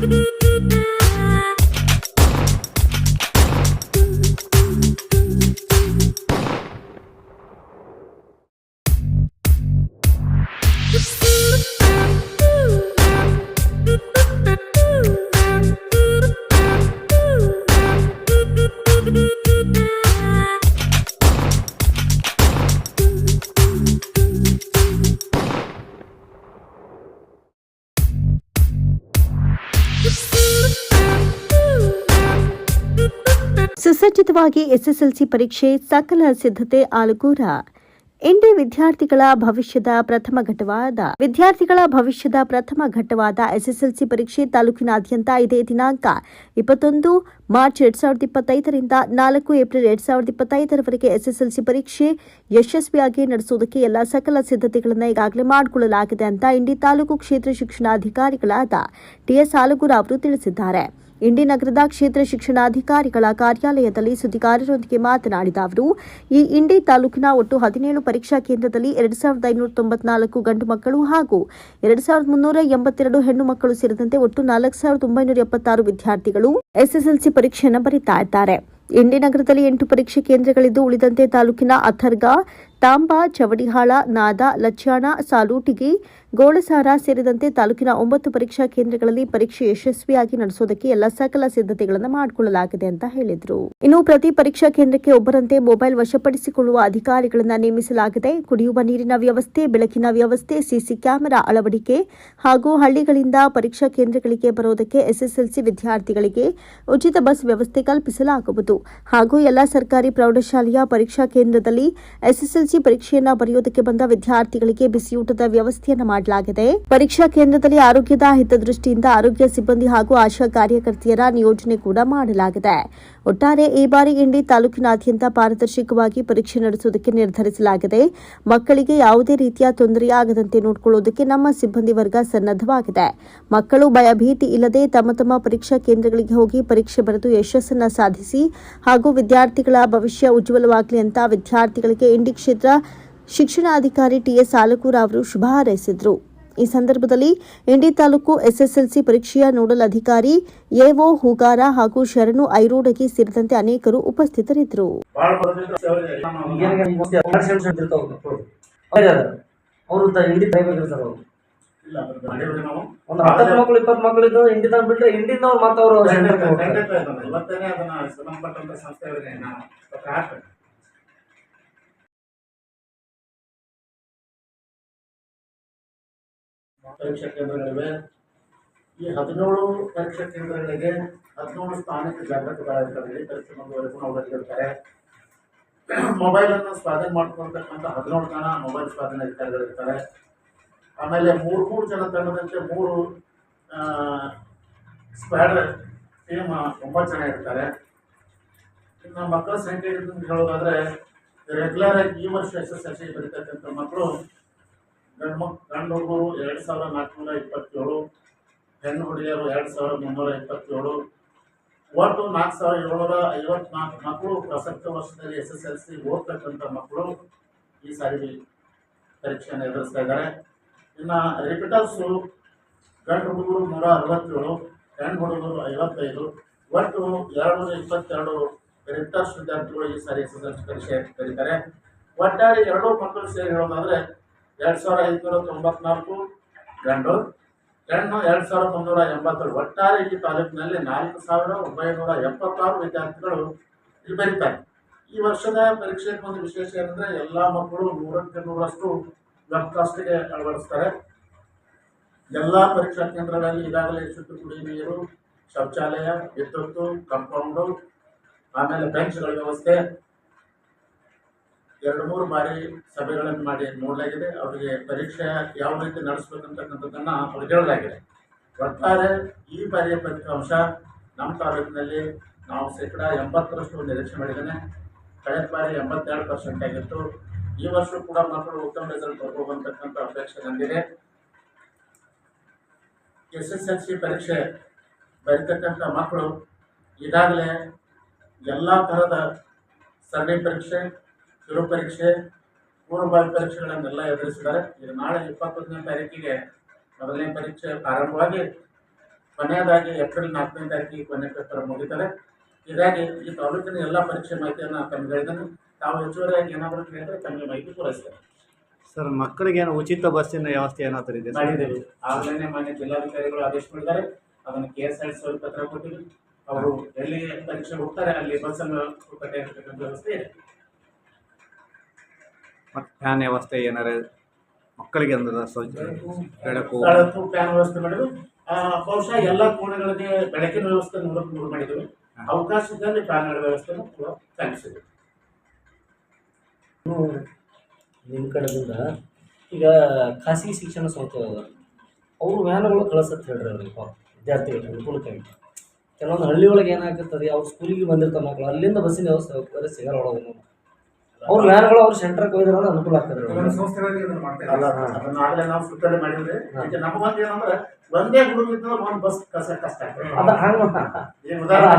Mm-hmm. ಸುಸಜ್ಜಿತವಾಗಿ SSLC ಪರೀಕ್ಷೆ ಸಕಲ ಸಿದ್ಧತೆ ಆಲಗೂರ. ಇಂಡಿ ವಿದ್ಯಾರ್ಥಿಗಳ ಭವಿಷ್ಯದ ಪ್ರಥಮ ಘಟ್ಟವಾದ ವಿದ್ಯಾರ್ಥಿಗಳ ಭವಿಷ್ಯದ ಪ್ರಥಮ ಘಟ್ಟವಾದ ಎಸ್ಎಸ್ಎಲ್ಸಿ ಪರೀಕ್ಷೆ ತಾಲೂಕಿನಾದ್ಯಂತ ಇದೇ ದಿನಾಂಕ ಇಪ್ಪತ್ತೊಂದು ಮಾರ್ಚ್ ಎರಡ್ ಸಾವಿರದ ಇಪ್ಪತ್ತೈದರಿಂದ ನಾಲ್ಕು ಏಪ್ರಿಲ್ ಎರಡ್ ಸಾವಿರದ ಇಪ್ಪತ್ತೈದರವರೆಗೆ ಎಸ್ಎಸ್ಎಲ್ಸಿ ಪರೀಕ್ಷೆ ಯಶಸ್ವಿಯಾಗಿ ನಡೆಸುವುದಕ್ಕೆ ಎಲ್ಲ ಸಕಲ ಸಿದ್ಧತೆಗಳನ್ನು ಈಗಾಗಲೇ ಮಾಡಿಕೊಳ್ಳಲಾಗಿದೆ ಅಂತ ಇಂಡಿ ತಾಲೂಕು ಕ್ಷೇತ್ರ ಶಿಕ್ಷಣಾಧಿಕಾರಿಗಳಾದ ಟಿಎಸ್ ಆಲಗೂರ ಅವರು ತಿಳಿಸಿದ್ದಾರೆ. ಇಂಡಿ ನಗರದ ಕ್ಷೇತ್ರ ಶಿಕ್ಷಣಾಧಿಕಾರಿಗಳ ಕಾರ್ಯಾಲಯದಲ್ಲಿ ಸುದ್ದಿಗಾರರೊಂದಿಗೆ ಮಾತನಾಡಿದ ಅವರು, ಈ ಇಂಡಿ ತಾಲೂಕಿನ ಒಟ್ಟು ಹದಿನೇಳು ಪರೀಕ್ಷಾ ಕೇಂದ್ರದಲ್ಲಿ ಎರಡು ಸಾವಿರದ ಐನೂರ ತೊಂಬತ್ನಾಲ್ಕು ಗಂಡು ಮಕ್ಕಳು ಹಾಗೂ ಎರಡು ಸಾವಿರದ ಮುನ್ನೂರ ಎಂಬತ್ತೆರಡು ಹೆಣ್ಣು ಮಕ್ಕಳು ಸೇರಿದಂತೆ ಒಟ್ಟು ನಾಲ್ಕು ಸಾವಿರದ ಒಂಬೈನೂರ ಎಪ್ಪತ್ತಾರು ವಿದ್ಯಾರ್ಥಿಗಳು ಎಸ್ಎಸ್ಎಲ್ಸಿ ಪರೀಕ್ಷೆಯನ್ನು ಬರೀತಾ ಇದ್ದಾರೆ. ಇಂಡಿ ನಗರದಲ್ಲಿ ಎಂಟು ಪರೀಕ್ಷೆ ಕೇಂದ್ರಗಳಿದ್ದು, ಉಳಿದಂತೆ ತಾಲೂಕಿನ ಅಥರ್ಗ, ತಾಂಬಾ, ಚವಡಿಹಾಳ, ನಾದ ಲಚ್ಚಾಣ ಸಾಲೂಟಿಗಿ ಗೋಳಸಾರ ಸೇರಿದಂತೆ ತಾಲೂಕಿನ ಒಂಬತ್ತು ಪರೀಕ್ಷಾ ಕೇಂದ್ರಗಳಲ್ಲಿ ಪರೀಕ್ಷೆ ಯಶಸ್ವಿಯಾಗಿ ನಡೆಸೋದಕ್ಕೆ ಎಲ್ಲ ಸಕಲ ಸಿದ್ಧತೆಗಳನ್ನು ಮಾಡಿಕೊಳ್ಳಲಾಗಿದೆ ಅಂತ ಹೇಳಿದರು. ಇನ್ನು ಪ್ರತಿ ಪರೀಕ್ಷಾ ಕೇಂದ್ರಕ್ಕೆ ಒಬ್ಬರಂತೆ ಮೊಬೈಲ್ ವಶಪಡಿಸಿಕೊಳ್ಳುವ ಅಧಿಕಾರಿಗಳನ್ನು ನೇಮಿಸಲಾಗಿದೆ. ಕುಡಿಯುವ ನೀರಿನ ವ್ಯವಸ್ಥೆ, ಬೆಳಕಿನ ವ್ಯವಸ್ಥೆ, ಸಿಸಿ ಕ್ಯಾಮೆರಾ ಅಳವಡಿಕೆ ಹಾಗೂ ಹಳ್ಳಿಗಳಿಂದ ಪರೀಕ್ಷಾ ಕೇಂದ್ರಗಳಿಗೆ ಬರೋದಕ್ಕೆ ಎಸ್ಎಸ್ಎಲ್ಸಿ ವಿದ್ಯಾರ್ಥಿಗಳಿಗೆ ಉಚಿತ ಬಸ್ ವ್ಯವಸ್ಥೆ ಕಲ್ಪಿಸಲಾಗುವುದು. ಹಾಗೂ ಎಲ್ಲ ಸರ್ಕಾರಿ ಪ್ರೌಢಶಾಲೆಯ ಪರೀಕ್ಷಾ ಕೇಂದ್ರದಲ್ಲಿ ಎಸ್ಎಸ್ಎಲ್ಸಿ ಪರೀಕ್ಷೆಯನ್ನು ಬರೆಯೋದಕ್ಕೆ ಬಂದ ವಿದ್ಯಾರ್ಥಿಗಳಿಗೆ ಬಿಸಿಯೂಟದ ವ್ಯವಸ್ಥೆಯನ್ನ ಮಾಡಲಾಗಿದೆ. ಪರೀಕ್ಷಾ ಕೇಂದ್ರದಲ್ಲಿ ಆರೋಗ್ಯದ ಹಿತದೃಷ್ಟಿಯಿಂದ ಆರೋಗ್ಯ ಸಿಬ್ಬಂದಿ ಹಾಗೂ ಆಶಾ ಕಾರ್ಯಕರ್ತೆಯರ ನಿಯೋಜನೆ ಕೂಡ ಮಾಡಲಾಗಿದೆ. ಒಟ್ಟಾರೆ ಈ ಬಾರಿ ಇಂಡಿ ತಾಲೂಕಿನಾದ್ಯಂತ ಪಾರದರ್ಶಕವಾಗಿ ಪರೀಕ್ಷೆ ನಡೆಸುವುದಕ್ಕೆ ನಿರ್ಧರಿಸಲಾಗಿದೆ. ಮಕ್ಕಳಿಗೆ ಯಾವುದೇ ರೀತಿಯ ತೊಂದರೆಯಾಗದಂತೆ ನೋಡಿಕೊಳ್ಳುವುದಕ್ಕೆ ನಮ್ಮ ಸಿಬ್ಬಂದಿ ವರ್ಗ ಸನ್ನದ್ಧವಾಗಿದೆ. ಮಕ್ಕಳು ಭಯಭೀತಿ ಇಲ್ಲದೆ ತಮ್ಮ ತಮ್ಮ ಪರೀಕ್ಷಾ ಕೇಂದ್ರಗಳಿಗೆ ಹೋಗಿ ಪರೀಕ್ಷೆ ಬರೆದು ಯಶಸ್ಸನ್ನು ಸಾಧಿಸಿ ಹಾಗೂ ವಿದ್ಯಾರ್ಥಿಗಳ ಭವಿಷ್ಯ ಉಜ್ವಲವಾಗಲಿ ಅಂತ ವಿದ್ಯಾರ್ಥಿಗಳಿಗೆ ಇಂಡಿ ಕ್ಷೇತ್ರ ಶಿಕ್ಷಣಾಧಿಕಾರಿ ಟಿಎಸ್ ಆಲಕೂರ ಅವರು ಶುಭ ಹಾರೈಸಿದರು. ಈ ಸಂದರ್ಭದಲ್ಲಿ ಇಂಡಿ ತಾಲೂಕು ಎಸ್ಎಸ್ಎಲ್ಸಿ ಪರೀಕ್ಷೆಯ ನೋಡಲ್ ಅಧಿಕಾರಿ ಎಒ ಹೂಗಾರ ಹಾಗೂ ಶರಣು ಐರೋಡಗಿ ಸೇರಿದಂತೆ ಅನೇಕರು ಉಪಸ್ಥಿತರಿದ್ದರು. ಒಂದು ಹತ್ತತ್ತು ಮಕ್ಕಳು ಇಪ್ಪತ್ತು ಮಕ್ಕಳು ಇದ್ದು ಹಿಂದಿದಾಗ ಬಿಟ್ರೆ ಹಿಂದಿನ ಅವ್ರು ಮತ್ತೆ ಪರೀಕ್ಷಾ ಕೇಂದ್ರಗಳಿವೆ ಈ ಹದಿನೇಳು ಪರೀಕ್ಷಾ ಕೇಂದ್ರಗಳಿಗೆ ಹದಿನೇಳು ಸ್ಥಾನಿಕ ಜಾಗೃತಗಳಾಗಿರ್ತವೆ ಪರೀಕ್ಷೆ ಮುಂದುವರೆಗೂ ನಾವು ಬರೆದಿರ್ತಾರೆ ಮೊಬೈಲ್ ಅನ್ನು ಸ್ವಾಧೀನ ಮಾಡ್ಕೊಳ್ತಕ್ಕಂಥ ಹದಿನೇಳು ಜನ ಮೊಬೈಲ್ ಸ್ವಾಧೀನ ಅಧಿಕಾರಿಗಳಿರ್ತಾರೆ. ಆಮೇಲೆ ಮೂರು ಮೂರು ಜನ ತಂಡದಂತೆ ಮೂರು ಸ್ಕ್ವಾಡ್ ಟೀಮ್ ಒಂಬತ್ತು ಜನ ಇರ್ತಾರೆ. ಇನ್ನು ಮಕ್ಕಳ ಸಂಖ್ಯೆ ಹೇಳೋದಾದ್ರೆ ರೆಗ್ಯುಲರ್ ಆಗಿ ಈ ವರ್ಷ ಎಸ್ ಎಸ್ ಎಲ್ ಸಿ ಬರೀತಕ್ಕಂಥ ಮಕ್ಕಳು ಗಂಡು ಮಕ್, ಗಂಡು ಹುಡುಗರು ಎರಡು ಸಾವಿರದ ನಾಲ್ಕುನೂರ ಇಪ್ಪತ್ತೇಳು, ಹೆಣ್ಣು ಹುಡುಗಿಯರು ಎರಡು ಸಾವಿರದ ಮುನ್ನೂರ ಇಪ್ಪತ್ತೇಳು, ಒಟ್ಟು ನಾಲ್ಕು ಸಾವಿರದ ಏಳ್ನೂರ ಐವತ್ನಾಲ್ಕು ಮಕ್ಕಳು ಪ್ರಸಕ್ತ ವರ್ಷದಲ್ಲಿ ಎಸ್ ಎಸ್ ಎಲ್ ಸಿ ಓದ್ತಕ್ಕಂಥ ಮಕ್ಕಳು ಈ ಸಾರಿ ಪರೀಕ್ಷೆಯನ್ನು ಎದುರಿಸ್ತಾ ಇದ್ದಾರೆ. ಇನ್ನು ರಿಪಿಟರ್ಸು ಗಂಡು ಹುಡುಗರು ನೂರ ಅರವತ್ತೇಳು, ಹೆಣ್ಣು ಹುಡುಗರು ಐವತ್ತೈದು, ಒಟ್ಟು ಎರಡು ನೂರ ಇಪ್ಪತ್ತೆರಡು ರಿಪಿಟರ್ಸ್ ವಿದ್ಯಾರ್ಥಿಗಳು ಈ ಸಾರಿ ಎಸ್ ಎಸ್ ಎಲ್ ಸಿ ಪರೀಕ್ಷೆ ಕರೀತಾರೆ ಒಟ್ಟಾರೆ ಎರಡೂ ಮಕ್ಕಳು ಸೇರಿ ಹೇಳೋದಾದ್ರೆ ಎರಡು ಸಾವಿರ ಐದುನೂರ ತೊಂಬತ್ನಾಲ್ಕು ಗಂಡು ಹೆಣ್ಣು ಎರಡು ಸಾವಿರದ ಮುನ್ನೂರ ಎಂಬತ್ತೇಳು. ಒಟ್ಟಾರೆ ಈ ತಾಲೂಕಿನಲ್ಲಿ ನಾಲ್ಕು ಸಾವಿರ ಒಂಬೈನೂರ ಎಪ್ಪತ್ತಾರು ವಿದ್ಯಾರ್ಥಿಗಳು ಇಲ್ಲಿ ಬರೀತಾರೆ. ಈ ವರ್ಷದ ಪರೀಕ್ಷೆ ಒಂದು ವಿಶೇಷ ಏನಂದ್ರೆ ಎಲ್ಲ ಮಕ್ಕಳು ನೂರಕ್ಕೆ ನೂರಷ್ಟು ವೆಬ್ಕಾಸ್ಟ್ಗೆ ಅಳವಡಿಸ್ತಾರೆ. ಎಲ್ಲ ಪರೀಕ್ಷಾ ಕೇಂದ್ರಗಳಲ್ಲಿ ಈಗಾಗಲೇ ಶುದ್ಧ ಕುಡಿಯುವ ನೀರು, ಶೌಚಾಲಯ ವಿದ್ಯುತ್ತು ಕಂಪೌಂಡು ಆಮೇಲೆ ಬೆಂಚ್ಗಳ ವ್ಯವಸ್ಥೆ. ಎರಡು ಮೂರು ಬಾರಿ ಸಭೆಗಳನ್ನು ಮಾಡಿ ನೋಡಲಾಗಿದೆ. ಅವರಿಗೆ ಪರೀಕ್ಷೆ ಯಾವ ರೀತಿ ನಡೆಸಬೇಕಂತಕ್ಕಂಥದ್ದನ್ನು ಅವ್ರಿಗೆ ಹೇಳಲಾಗಿದೆ. ಒಟ್ಟಾರೆ ಈ ಬಾರಿಯ ಫಲಿತಾಂಶ ನಮ್ಮ ತಾಲೂಕಿನಲ್ಲಿ ನಾವು ಶೇಕಡ ಎಂಬತ್ತರಷ್ಟು ನಿರೀಕ್ಷೆ ಮಾಡಿದ್ದೇನೆ. ಕಳೆದ ಬಾರಿ ಎಂಬತ್ತೆರಡು ಪರ್ಸೆಂಟ್ ಆಗಿತ್ತು. ಈ ವರ್ಷ ಕೂಡ ಮಕ್ಕಳು ಉತ್ತಮ ರಿಸಲ್ಟ್ ತಗೋಬಂತಕ್ಕಂಥ ಅಪೇಕ್ಷೆ ನಂದಿದೆ ಎಸ್ ಎಸ್ ಎಲ್ ಸಿ ಪರೀಕ್ಷೆ ಬರೀತಕ್ಕಂಥ ಮಕ್ಕಳು ಈಗಾಗಲೇ ಎಲ್ಲ ಥರದ ಸರಣಿ ಪರೀಕ್ಷೆ ಕಿರು ಪರೀಕ್ಷೆ ಪೂರ್ವಭಾವಿ ಪರೀಕ್ಷೆಗಳನ್ನೆಲ್ಲ ಎದುರಿಸಿದ್ದಾರೆ. ಈಗ ನಾಳೆ ಇಪ್ಪತ್ತೊಂದನೇ ತಾರೀಕಿಗೆ ಮೊದಲನೇ ಪರೀಕ್ಷೆ ಪ್ರಾರಂಭವಾಗಿ ಕೊನೆಯದಾಗಿ ಏಪ್ರಿಲ್ ನಾಲ್ಕನೇ ತಾರೀಕಿಗೆ ಕೊನೆ ಪೇಪರ್ ಮುಗಿತಾರೆ ಹೀಗಾಗಿ ಈ ತಾಲೂಕಿನ ಎಲ್ಲ ಪರೀಕ್ಷೆ ಮಾಹಿತಿಯನ್ನು ತಮಗೆ ಹೇಳಿದ್ದೇನೆ. ತಾವು ಹೆಚ್ಚುವರಿಯಾಗಿ ಏನಾದರೂ ಕೇಳಿದ್ರೆ ತಮಗೆ ಮಾಹಿತಿ ಪೂರೈಸ್ತಾರೆ. ಸರ್ ಮಕ್ಕಳಿಗೆ ಏನು ಉಚಿತ ಬಸ್ಸಿನ ವ್ಯವಸ್ಥೆ ಏನಾದರೂ ಇದೆ? ಮಾಡಿದ್ದೇವೆ. ಆಗಲೇ ಮಾನ್ಯ ಜಿಲ್ಲಾಧಿಕಾರಿಗಳು ಆದೇಶ ಮಾಡಿದ್ದಾರೆ ಅದನ್ನು ಕೆ ಎಸ್ ಆರ್ ಸಿ ಪತ್ರ ಕೊಟ್ಟಿದ್ದು ಅವರು ಎಲ್ಲಿ ಪರೀಕ್ಷೆ ಹೋಗ್ತಾರೆ ಅಲ್ಲಿ ಬಸ್ಸನ್ನು ಕಟ್ಟಿರ್ತಕ್ಕಂಥ ವ್ಯವಸ್ಥೆ ಇದೆ. ಮತ್ತು ಫ್ಯಾನ್ ವ್ಯವಸ್ಥೆ ಏನಾರ ಮಕ್ಕಳಿಗೆ ಅಂದ್ರೆ ಬೆಳಕು? ಫ್ಯಾನ್ ವ್ಯವಸ್ಥೆ ಮಾಡಿದ್ರು. ಆ, ಬಹುಶಃ ಎಲ್ಲ ಕೋಣೆಗಳಿಗೆ ಬೆಳಕಿನ ವ್ಯವಸ್ಥೆ ಮೂರು ಮಾಡಿದ್ರು ಅವಕಾಶ ಅವಕಾಶದಲ್ಲಿ ಫ್ಯಾನ್ಗಳ ವ್ಯವಸ್ಥೆ ಕೂಡ ಕಲ್ಪಿಸಿದ್ವಿ ನಿಮ್ಮ ಕಡೆದಿಂದ ಈಗ ಖಾಸಗಿ ಶಿಕ್ಷಣ ಸಂಸ್ಥೆಗಳು ಅವರು ವ್ಯಾನ್ಗಳು ಕಳಿಸತ್ ಹೇಳ್ರಿ ಅವ್ರಿಗೆ ಪಾಪ ವಿದ್ಯಾರ್ಥಿಗಳಿಗೆ ಅನುಕೂಲಕ್ಕಾಗಿ. ಕೆಲವೊಂದು ಹಳ್ಳಿ ಒಳಗೆ ಏನಾಗ್ತದೆ ಅವ್ರು ಸ್ಕೂಲಿಗೆ ಬಂದಿರ್ತಾರೆ ಮಕ್ಕಳು ಅಲ್ಲಿಂದ ಬಸ್ಸಿನ ವ್ಯವಸ್ಥೆ ಹೋಗ್ತಾರೆ ಸಿಗಲ್ಲ ಒಳಗೆ ಅವ್ರ ವ್ಯಾನ್ಗಳು ಅವ್ರ ಸೆಂಟರ್ ಹೋದ್ರೆ ಅನುಕೂಲ ಆಗ್ತದೆ. ಸಂಸ್ಥೆಗಳಿಗೆ ಇದನ್ನ ಮಾಡ್ತಾ ಇದ್ದಾರೆ. ಅದನ್ನ ಆಗಲೇ ನಾವು ಸುತ್ತಲೇ ಏನಂದ್ರೆ ಒಂದೇ ಹುಡುಗ ಒಂದು ಬಸ್ ಕಸ ಕಷ್ಟ ಆಗ್ತದೆ. ಉದಾಹರಣೆ.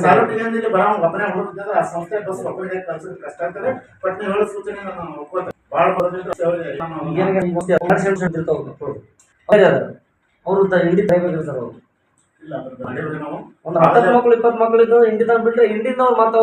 ಸಾರ್ವಜನಿಕರಲ್ಲಿ ಬರೋ ಒಬ್ಬನೇ ಹುಡುಗಿದ್ರೆ ಆ ಸಂಸ್ಥೆ ಬಸ್ ಒಬ್ಬರಿಗೆ ಕಳ್ಸೋದು ಕಷ್ಟ ಆಗ್ತದೆ. ಬಟ್ ನೀವು ಹೇಳೋ ಸೂಚನೆ ನಾನು ಭಾಳ ಬರೋದ್ರಿಂದ ಅವ್ರು. ಇಂಡಿ ಅವರು. ಒಂದು ಹತ್ತತ್ತು ಮಕ್ಕಳು ಇಪ್ಪತ್ತು ಮಕ್ಕಳು ಇದ್ದು ಇಂಡಿದ ಬಿಟ್ರೆ ಮತ್ತೆ